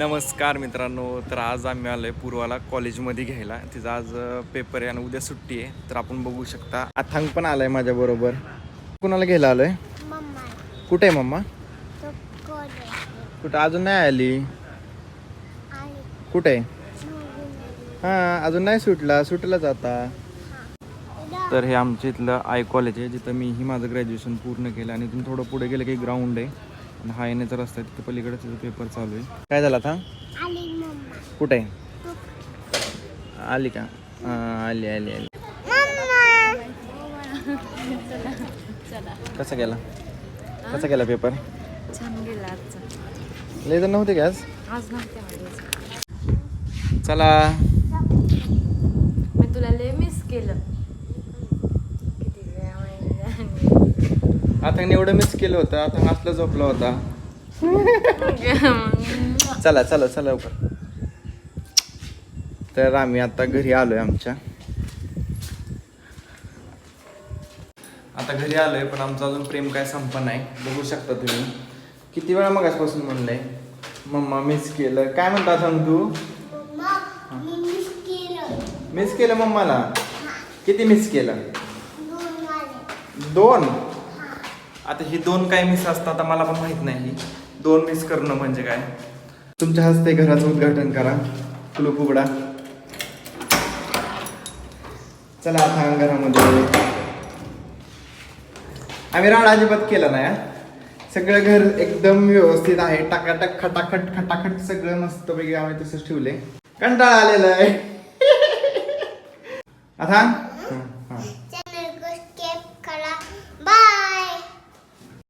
नमस्कार मित्रांनो तर आज आम्ही आलोय पूर्वाला कॉलेजमध्ये घ्यायला. तिचा आज पेपर आहे आणि उद्या सुट्टी आहे. तर आपण बघू शकता. अथांग पण आलाय माझ्या बरोबर. कुणाला घ्यायला आलोय? मम्मा. कुठे आहे मम्मा? कुठं? अजून नाही आली. कुठे? आहे हां अजून नाही सुटला. सुटलाच आता. आली. तर हे आमच्या इथलं आय कॉलेज आहे. जिथं मीही माझं ग्रॅज्युएशन पूर्ण केलं आणि इथून थोडं पुढे गेलं की ग्राउंड आहे. आणि हा येण्याचा रस्ता आहे तिथे पलीकडे तिथं पेपर चालू आहे. काय झालं आता? आली मम्मा. कुठे आहे? आली का? हां आली आली आली. कसा गेला? कसा गेला पेपर जण नव्हते का आज? चला. मी तुला लय मिस केलं किती वेळा माहिती आता एवढं मिस केलं होतं. आता असलं झोपला होता. चला चला चला लवकर. तर आम्ही आता घरी आलोय आमच्या. आता घरी आलोय पण आमचं अजून प्रेम काय संपा नाही. बघू शकता तुम्ही. किती वेळा मगासपासून म्हणलंय मम्मा मिस केलं. काय म्हणता सांग तू? मिस केलं. मम्माला? किती मिस केलं? दोन? आता ही दोन काय मिस असतात आता मला पण माहीत नाही. दोन मिस करणं म्हणजे काय? तुमच्या हस्ते घराचं उद्घाटन करा. कुलूप उघडा. चला आता घरामध्ये आम्ही राडा अजिबात केला नाही सगळं घर एकदम व्यवस्थित आहे. टाकाटक खटाखट खटाखट सगळं मस्तपैकी आम्ही तसंच ठेवले कंटाळा आलेला आहे. आता